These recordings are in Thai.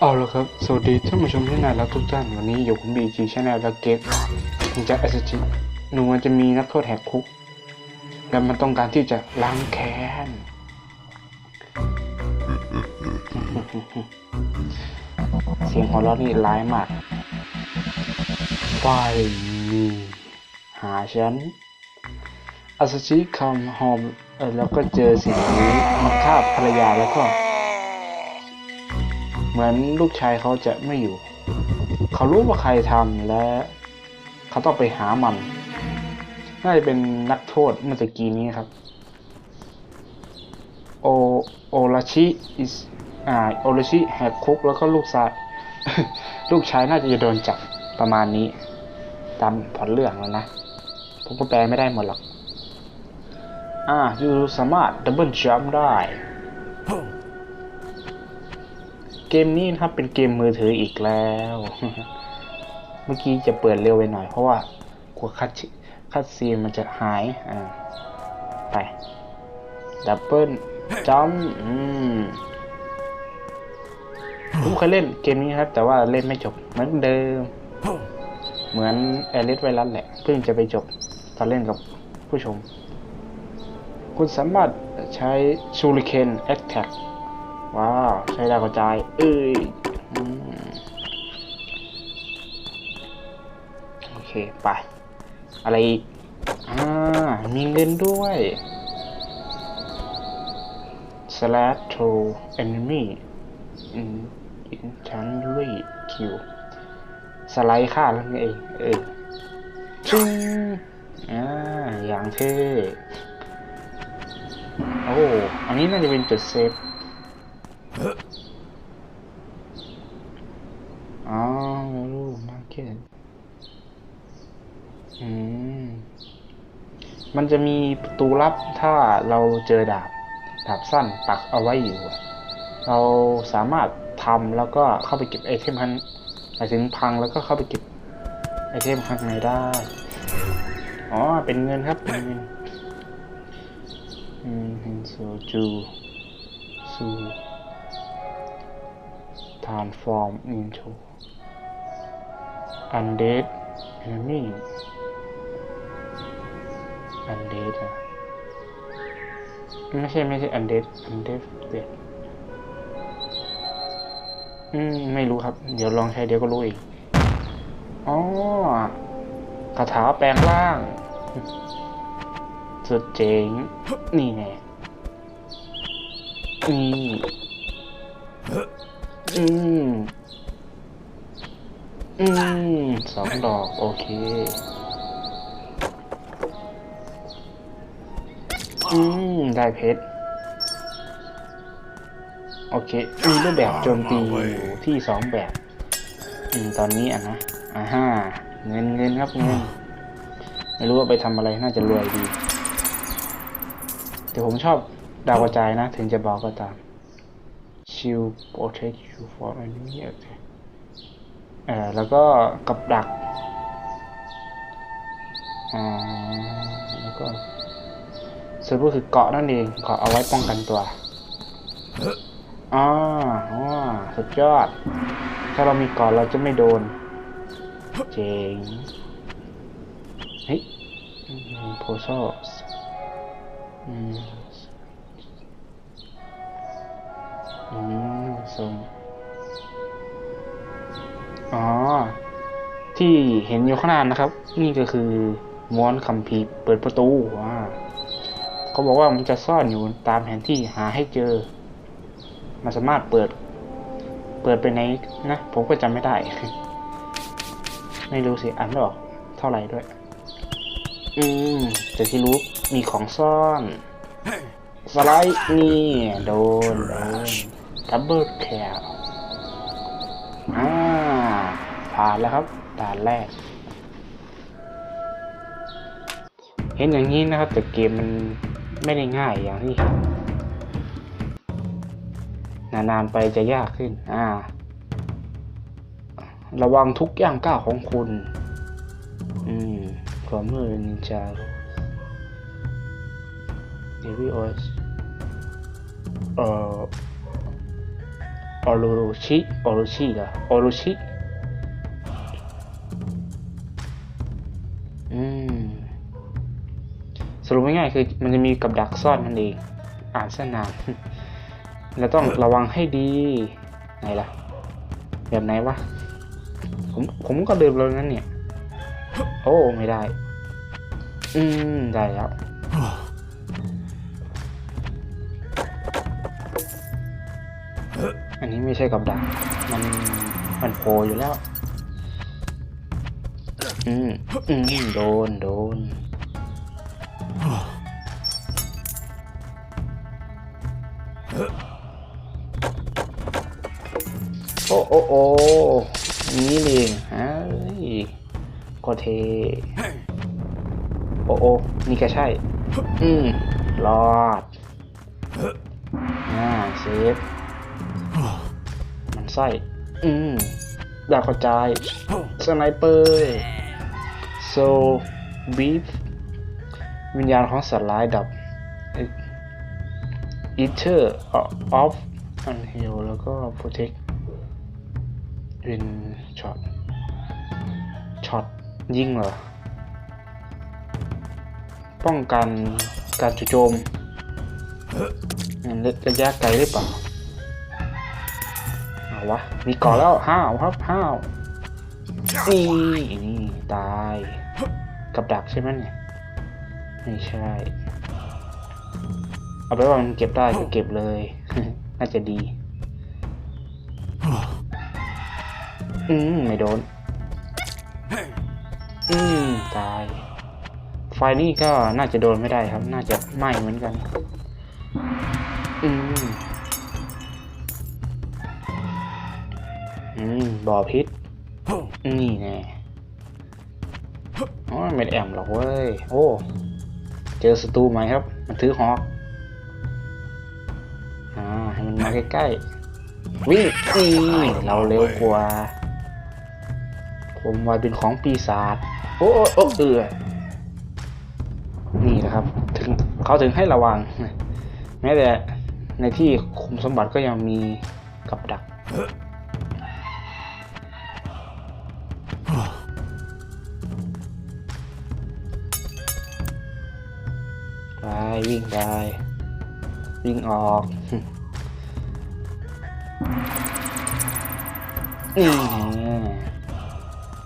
เอาละครับ สวัสดีท่านผู้ชมที่น่ารักทุกท่าน วันนี้อยู่กับบีจีชาแนลและเกตถึงจะเอสจิหนูมันจะมีนักโทษแหกคุก และมันต้องการที่จะล้างแค้น เสียงหัวเราะนี่ร้ายมากไฟมีหาฉันอาซาชิคำหอมเออแล้วก็เจอสิ่งนี้มาฆ่าภรรยาแล้วก็ เหมือนลูกชายเขาจะไม่อยู่ เขารู้ว่าใครทำและเขาต้องไปหามัน น่าจะเป็นนักโทษเมื่อตะกี้นี้ครับ โอโอราชิอิสอ่าโอราชิแหกคุกแล้วก็ลูกชาย ลูกชายน่าจะโดนจับประมาณนี้ ตามผลเรื่องแล้วนะ ผมก็แปลไม่ได้หมดหรอก อ่ายูสามารถดับเบิลจัมได้ เกมนี้นะครับเป็นเกมมือถืออีกแล้ว เมื่อกี้จะเปิดเร็วไปหน่อย เพราะว่ากลัวคัดคัดซีนมันจะหายอ่าไปดับเบิลจัมอืมผมเคยเล่นเกมนี้ครับ แต่ว่าเล่นไม่จบเหมือนเดิม เหมือนแอริสไวรัสแหละ เพิ่งจะไปจบตอนเล่นกับผู้ชม คุณสามารถใช้ชูริเคนแอคแท็ก ว้าว ใช้ดาวกระจาย เอ้ยอโอเค ไป อะไรอีก อ่า มีเงินด้วย slash to enemy in injury kill สไลด์ฆ่าแล้วไงเอง เออชิงอ่า อย่างเท่ โอ้ อันนี้น่าจะเป็นจุดเซฟ อ๋อรูมาร์เก็ตอืม มันจะมีประตูลับถ้าเราเจอดาบดาบสั้นปักเอาไว้อยู่ เราสามารถทำแล้วก็เข้าไปเก็บไอเทมข้างหมายถึงพังแล้วก็เข้าไปเก็บไอเทมข้างในได้ อ๋อ เป็นเงินครับเป็นเงินอืมโซจูซู transform into undead enemy undead อะไม่ใช่ไม่ใช่ undead undead เด็ดอืม ไม่รู้ครับ เดี๋ยวลองใช้เดี๋ยวก็รู้เองอ๋อคาถาแปลงร่าง สุดเจ๋ง นี่ไงนี่อืม อืม สองดอก โอเค อืม ได้เพชร โอเค มีรูปแบบโจมตีอยู่ที่สองแบบอืมตอนนี้อะนะอ่าฮ่าเงินเงินครับเงิน ไม่รู้ว่าไปทำอะไรน่าจะรวยดี แต่ผมชอบดาวกระจายนะ ถึงจะบอกก็ตาม Shield protect you from enemy attack เออแล้วก็กับดักอ่าแล้วก็ สรุปคือเกาะนั่นเองเกาะเอาไว้ป้องกันตัวอ๋อสุดยอด ถ้าเรามีเกาะเราจะไม่โดน เจ๋งเฮ้ยโพโซสอืมอืมทรงอ๋อ ที่เห็นอยู่ข้างหน้านะครับ นี่ก็คือม้วนคัมภีร์เปิดประตูว่า เขาบอกว่ามันจะซ่อนอยู่ตามแผนที่หาให้เจอ มันสามารถเปิด เปิดไปไหนนะ ผมก็จำไม่ได้ ไม่รู้สิอ่านไม่ออกเท่าไหร่ด้วย อืมแต่ที่รู้มีของซ่อนสไลด์นี่โดนโดนดับเบิลแคลอ่าผ่านแล้วครับด่านแรก เห็นอย่างนี้นะครับแต่เกมมัน ไม่ได้ง่ายอย่างที่เห็นนานๆไปจะยากขึ้น อ่า ระวังทุกอย่างก้าวของคุณ อืมขอมือนินจาเดวิโอสเอ่ออโรชิโอโรชิเหรอโอโรชิ อืม สรุปง่ายๆคือมันจะมีกับดักซ่อนมันเอง อ่านซะนานแล้วต้องระวังให้ดี ไหนล่ะ แบบไหนวะ ผมผมก็เดินแล้วนั้นเนี่ย โอ้ ไม่ได้ อืม ได้แล้วอันนี้ไม่ใช่กับดัก มันมันโผล่อยู่แล้ว อืม อืม โดน โดน โอ้โอ้โอ้นี่เองฮ้ยก็เท โอ้โอ้นี่ก็ใช่ อืมรอดอ่าเซฟมันไส้ อืมดาวกระจาย สไนเปอร์โซบีฟวิญญาณของสัตว์ร้ายดับ อีเทอร์ออฟอันเฮลแล้วก็โปรเทคเป็นช็อตช็อตยิงเหรอ ป้องกันการจู่โจมมระระยะไกลหรือเปล่าเอาวะ มีก่อนแล้วห้าวครับห้าวนี่นี่ ตาย กับดักใช่ไหมเนี่ย ไม่ใช่ เอาไปว่ามันเก็บได้ก็เก็บเลย น่าจะดี อืมไม่โดน อืมตาย ไฟนี่ก็น่าจะโดนไม่ได้ครับ น่าจะไหม้เหมือนกัน อืม อืมบ่อพิษ นี่แน่อ๋อไม่ได้แอมหรอกเว้ย โอ้ เจอศัตรูไหมครับ มันถือหอกอ่าให้ มันมาใกล้ๆ วิ่งนี่เราเร็วกว่าผมไวเป็นของปีศาจโอ้โอ้โอ้เอือนี่นะครับ ถึงเขาถึงให้ระวัง แม้แต่ในที่คุมสมบัติก็ยังมีกับดักไปวิ่งไปวิ่งออก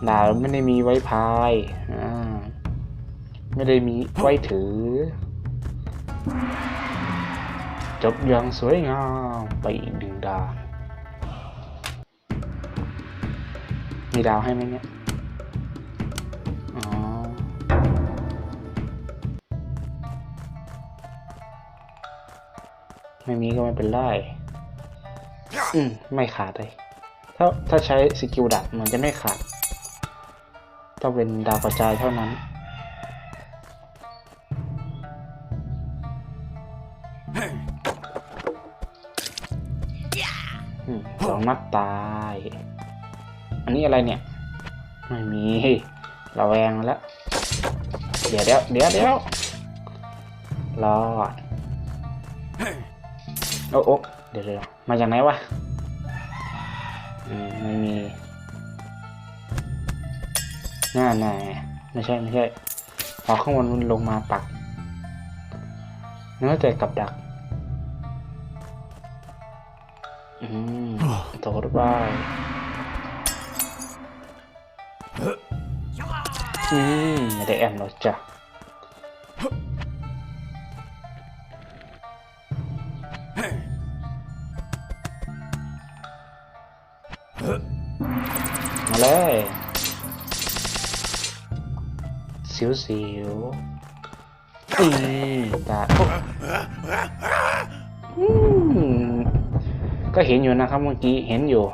ดาบไม่ได้มีไว้พายไม่ได้มีไว้ถือ จบอย่างสวยงามไปอีกหนึ่งดาวมีดาวให้ไหมเนี่ยอ๋อไม่มีก็ไม่เป็นไร อืม ไม่ขาดเลย ถ้าถ้าใช้สกิลดับมันจะไม่ขาดต้องเป็นดาวกระจายเท่านั้น สองนัดตาย อันนี้อะไรเนี่ย ไม่มีระแวงแล้ว เดี๋ยวเดี๋ยวเดี๋ยวเดี๋ยวรอดโอ้โเดี๋ยวเดี๋ยวมาจากไหนวะ ไม่มีหน่าแน่ไม่ใช่ไม่ใช่ออข้างบนมันลงมาปักเนื้อแต่กับดัก อืมโตหรือเปล่าอืมไม่ได้แอมหรอจ้ะ สิวสิวๆอืมตาโอ้อืมก็เห็นอยู่นะครับเมื่อกี้เห็นอยู่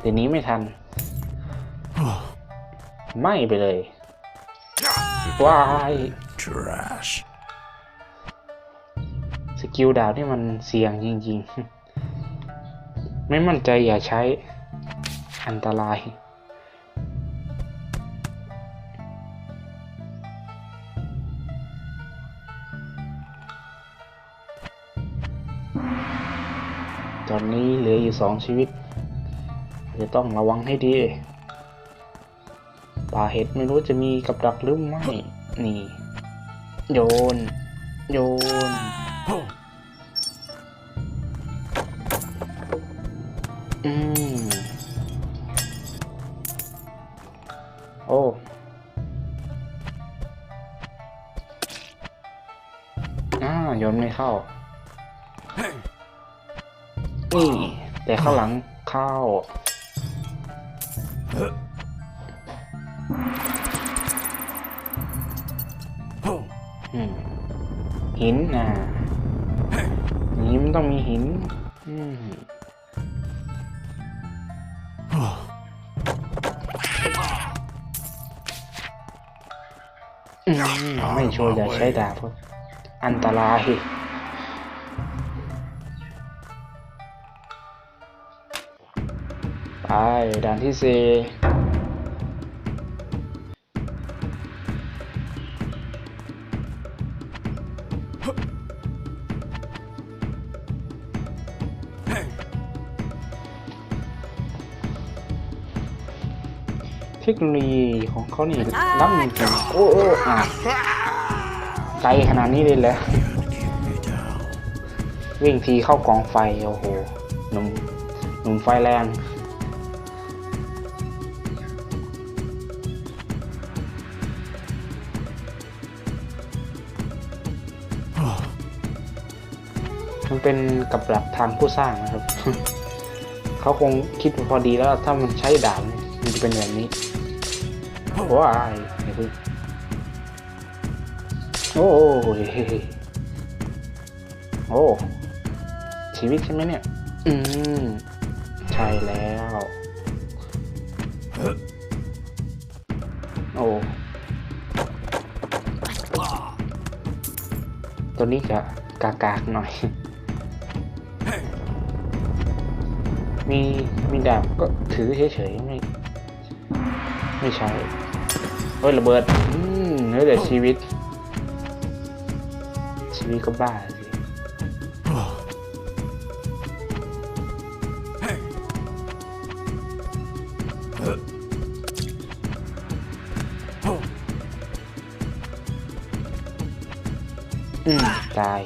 เดี๋ยวนี้ไม่ทัน ไม่ไปเลยว้าย Trash. สกิลดาวที่มันเสี่ยงจริง ๆ ไม่มั่นใจอย่าใช้อันตราย อนนี้เหลืออยู่สองชีวิต จะต้องระวังให้ดีป่าเห็ดไม่รู้จะมีกับดักหรือไม่ นี่ โยน โยน อืม โอ้อ่าโยนไม่เข้า แต่ข้างหลังเข้าหินนะนี่มันต้องมีหินไม่ช่วยอย่าใช้ดาบครับอันตราย ไปด่านที่สี่เทคโนโลยีของเขานี่ล้ำจริงโอ้โอ้อะไกลขนาดนี้เลยเหรอวิ่งทีเข้ากองไฟ โอ้โหหนุ่มหนุ่มไฟแรง เป็นกับหลักทางผู้สร้างนะครับ เขาคงคิดพอดีแล้วถ้ามันใช้ดาบมันจะเป็นแบบนี้ว้ายไอ้พึ่งโอ้ยโอ้ชีวิตใช่ไหมเนี่ย อืม ใช่แล้ว โอ้ ตัวนี้จะกากากๆหน่อย มีมีดาบก็ถือเฉยๆไม่ไม่ใช้เฮ้ยระเบิดอืมเนื้อแต่ชีวิต ชีวิตก็บ้าสิอืมตาย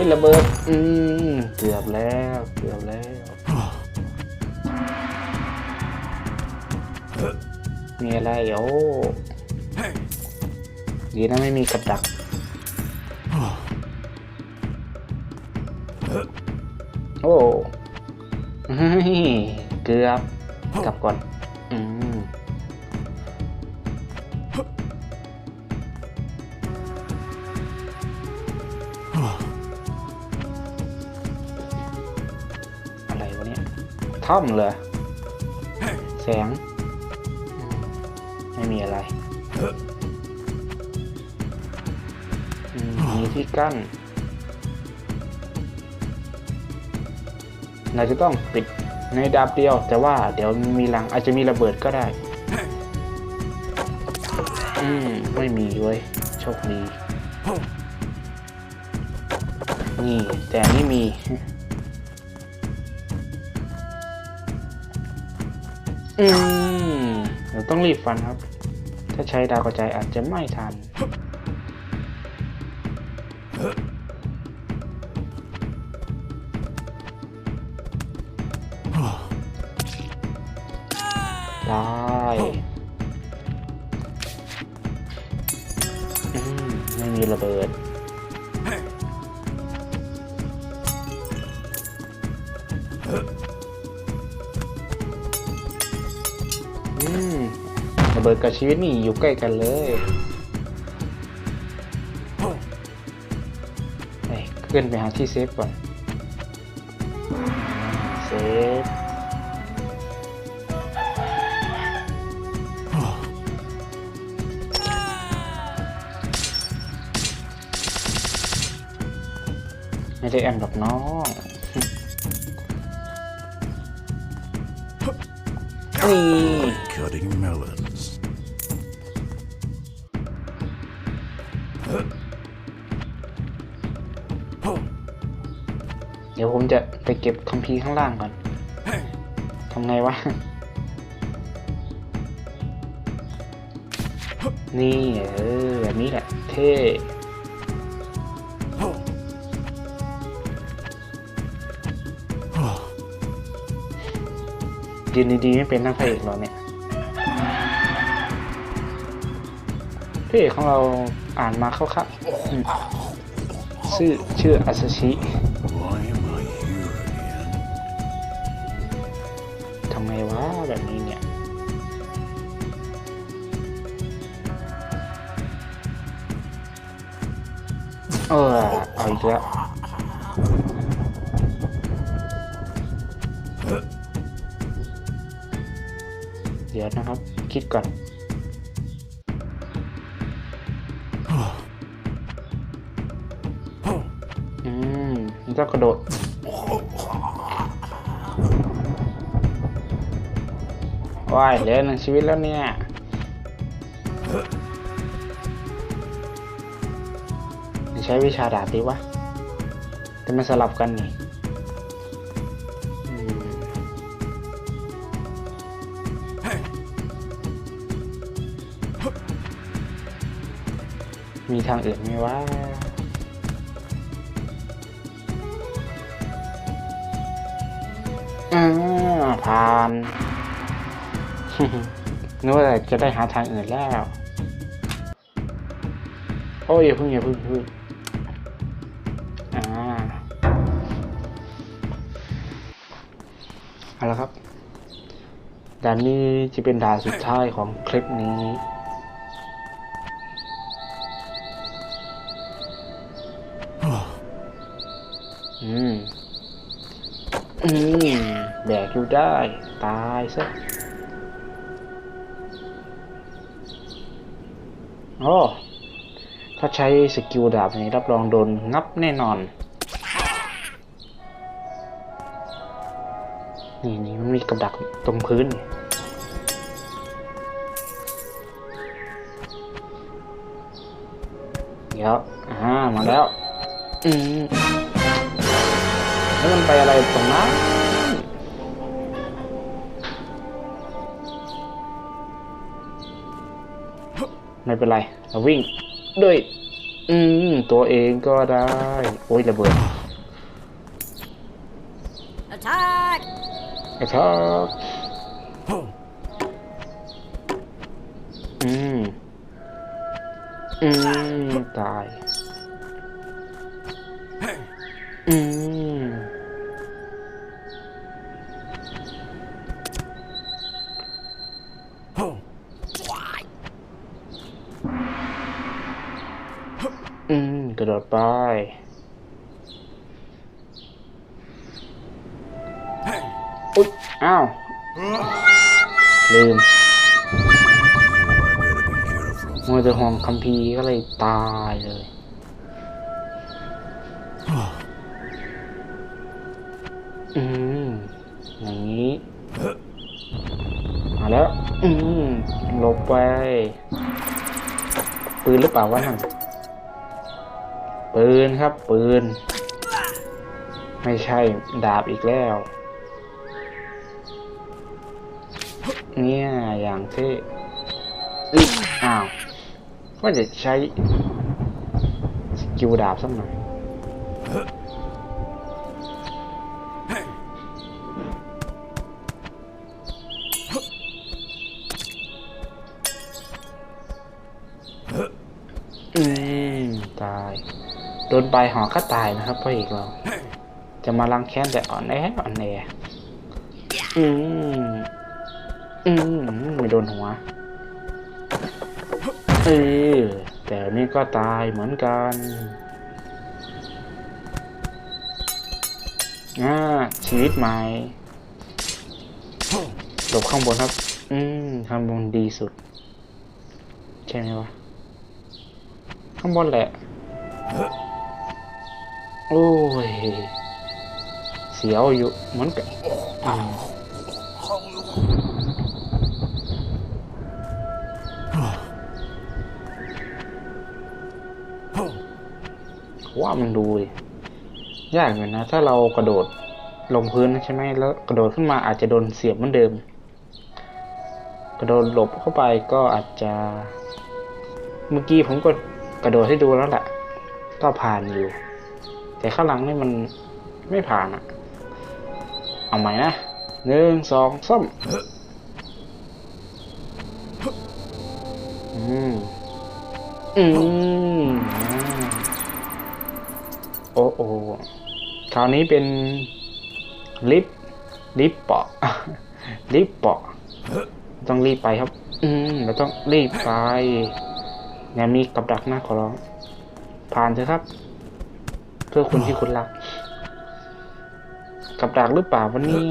ฮ้ยระเบิด อืมเกือบแล้วเกือบแล้วมีอะไรโอ้ดีนะไม่มีกับดักโอ้เฮ้ยเกือบกลับก่อน ถ้ำเลยแสงอืมไม่มีอะไรอืมมีที่กั้นเราจะต้องปิดในดาบเดียว แต่ว่าเดี๋ยวมีรังอาจจะมีระเบิดก็ได้ อืม ไม่มีเว้ย โชคดี นี่ แต่อันนี่มี อืมเดี๋ยวต้องรีบฟันครับ ถ้าใช้ดาวกระจายอาจจะไม่ทัน ได้ อืม ไม่มีระเบิด บิดกับชีวิตนี่อยู่ใกล้กันเลยเอ้ยขึ้นไปหาที่เซฟก่อนเซฟไม่ได้แอมดอกน้องนี่ hunting melons. จะไปเก็บคัมภีร์ข้างล่างก่อนทำไงวะ นี่เออแบบนี้แหละ เท่ยืนดีๆไม่เป็นนักพระเอกหรอเนี่ยพระเอกของเราอ่านมาเข้าๆชื่อชื่ออาซาชิ เออเอาอีกแล้วเดี๋ยวนะครับ คิดก่อนอืมมันต้องกระโดดว้ายเหลือหนึ่งชีวิตแล้วเนี่ย ช้วิชาดาบดีวะ แต่มันสลับกันนี่มีทางอื่นไหมวะอ่าผ่านนึกว่าจะได้หาทางอื่นแล้ว โอ้ยอย่าเพึ่งอย่าเพึ่งเพึ่ง ด่านนี้จะเป็นด่านสุดท้ายของคลิปนี้ อืมอืมแบกอยู่ได้ ตายซะโอ้ถ้าใช้สกิลดาบนี้รับรองโดนงับแน่นอน นี่นี่มันมีกับดักตรงพื้นนี่ เดี๋ยวอ่ามาแล้ว อืมแล้วมันไปอะไรตรงนั้นไม่เป็นไรเราวิ่งด้วย อืม ตัวเองก็ได้ โอ้ยระเบิด Attack! กระชากอืม อืม ตาย อืม Oh, I better be careful. มัวแต่ห่วงคัมภีร์ก็เลยตายเลยอืมอย่างนี้มาแล้ว อืมหลบไป ปืนหรือเปล่าวะนั่นปืนครับ ปืน ไม่ใช่ดาบอีกแล้ว เนี่ย อย่างที่อ้าว ว่าจะใช้สกิลดาบสักหน่อยอืมตาย โดนใบหอก็ตายนะครับพ่อเอกเรา จะมาลังแค้นแต่อ่อนแออ่อนแออืม อืมไม่โดนหัว เออแต่นี่ก็ตายเหมือนกันอ่าชีวิตใหม่หลบข้างบนครับ อืมข้างบนดีสุด ใช่ไหมวะ ข้างบนแหละ โอ้ย เสียวอยู่เหมือนกัน ว่ามันดูยากอยู่นะ ถ้าเรากระโดดลงพื้นใช่ไหมแล้วกระโดดขึ้นมาอาจจะโดนเสียบเหมือนเดิม กระโดดหลบเข้าไปก็อาจจะ เมื่อกี้ผมก็กระโดดให้ดูแล้วแหละก็ผ่านอยู่ แต่ข้างหลังนี่มันไม่ผ่านอะเอาใหม่นะหนึ่งสองสามอืมอืม อ้โอคราวนี้เป็นลิฟต์ลิฟต์เปาะลิฟต์เปาะต้องรีบไปครับ อืมเราต้องรีบไปอย่ามีกับดักหนะขอร้อง ผ่านเถอะครับ เพื่อคุณที่คุณรัก กับดักหรือเปล่าวันนี้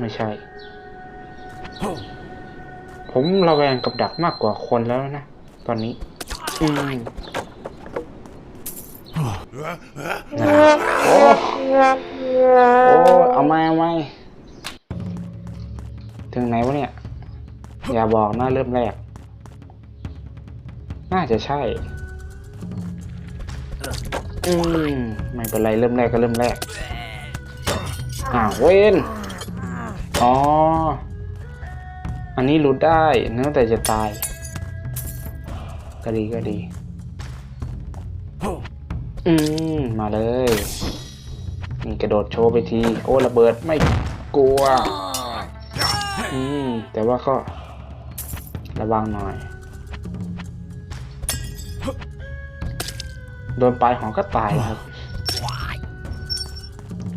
ไม่ใช่ ผมระแวงกับดักมากกว่าคนแล้วนะ ตอนนี้ อืม นะโอ้โอ้เอาไม่เอาไม่ถึงไหนวะเนี่ย อย่าบอกนะเริ่มแรก น่าจะใช่ อืมไม่เป็นไรเริ่มแรกก็เริ่มแรก อ่าเวนอ๋อ อันนี้รู้ได้เนื่องแต่จะตาย ก็ดีก็ดี อืมมาเลยนี่กระโดดโชว์ไปที โอ้ระเบิดไม่กลัว อืมแต่ว่าก็ ระวังหน่อย โดนปลายหอกก็ตายครับ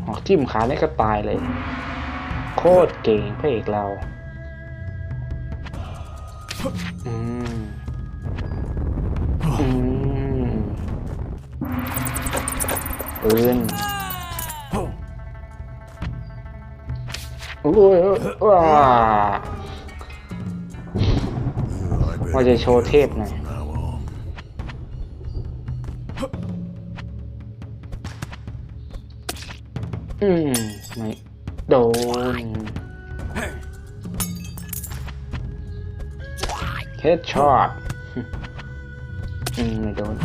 หอกจิ้มขาเนี่ยก็ตายเลย โคตรเก่งพระเอกเรา อืม อืม ปืนโอ้ยว้า I ว่า bet จะโชว์เทพหน่อย now on. อืมไม่โดนเฮดช็อตอืมไม่โดน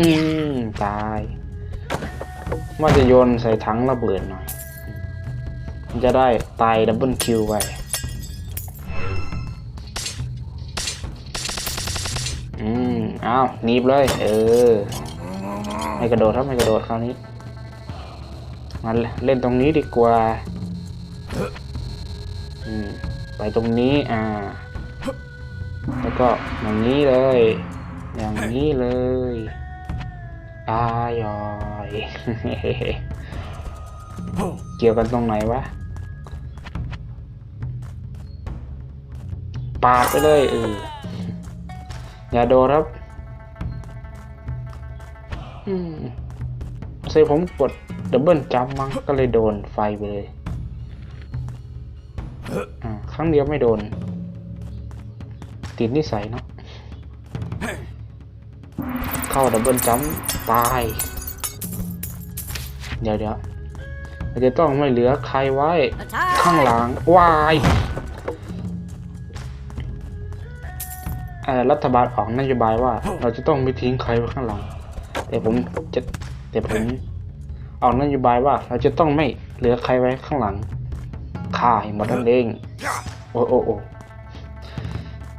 อืม ตาย ว่าจะโยนใส่ถังระเบิดหน่อย มันจะได้ตายดับเบิลคิวไปอืมอ้าวหนีบเลย เออ ไม่กระโดดครับไม่กระโดดคราวนี้ มาเล่นตรงนี้ดีกว่า อืม ไปตรงนี้ อ่า แล้วก็อย่างนี้เลย อย่างนี้เลย อายอย เกี่ยวกันตรงไหนวะปาดไปเลยเอออย่าโดนครับอืมใส่ผมกดดับเบิลจัมป์มั้งก็เลยโดนไฟไปเลยอ่าครั้งเดียวไม่โดน ติดนิสัยเนาะ เข้าดับเบิลจัมป์ตาย เดี๋ยวเดี๋ยวเราจะต้องไม่เหลือใครไว้ ข้างห Attack! ลังวายเอ่อรัฐบาลออกนโยบายว่า เราจะต้องไม่ทิ้งใครไว้ข้างหลัง แต่ผมจะแต่ผมออกนโยบายว่า เราจะต้องไม่เหลือใครไว้ข้างหลังฆ่าให้หมดนั่นเอง โอ้โอ้โอ้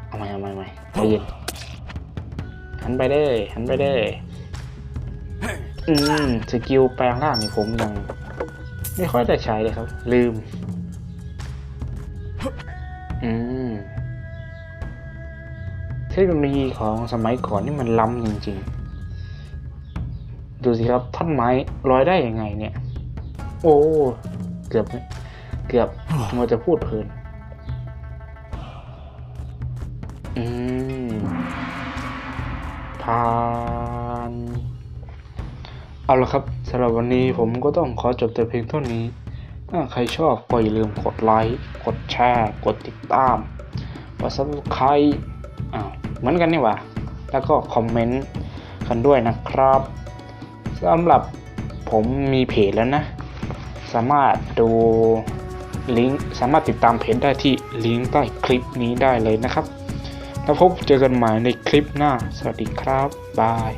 เอาใหม่เอาใหม่เอาใหม่ใจเย็น หันไปได้หันไปได้อืมสกิลแปลงร่างนี่ผมยังไม่ค่อยได้ใช้เลยครับ ลืม อืมเทคโนโลยีของสมัยก่อนนี่มันล้ำจริง ๆ ดูสิครับท่อนไม้ลอยได้ยังไงเนี่ย โอ้ เกือบ เกือบมัวจะพูดเพลิน อืมผ่านเอาละครับสำหรับวันนี้ผมก็ต้องขอจบแต่เพียงเท่านี้ ถ้าใครชอบก็อย่าลืมกดไลค์ กดแชร์ กดติดตามกดซับสไครต์อ้าวเหมือนกันนี่หว่า แล้วก็คอมเมนต์กันด้วยนะครับสำหรับผมมีเพจแล้วนะ สามารถดูลิงก์สามารถติดตามเพจได้ที่ลิงก์ใต้คลิปนี้ได้เลยนะครับ แล้วพบเจอกันใหม่ในคลิปหน้า สวัสดีครับ บาย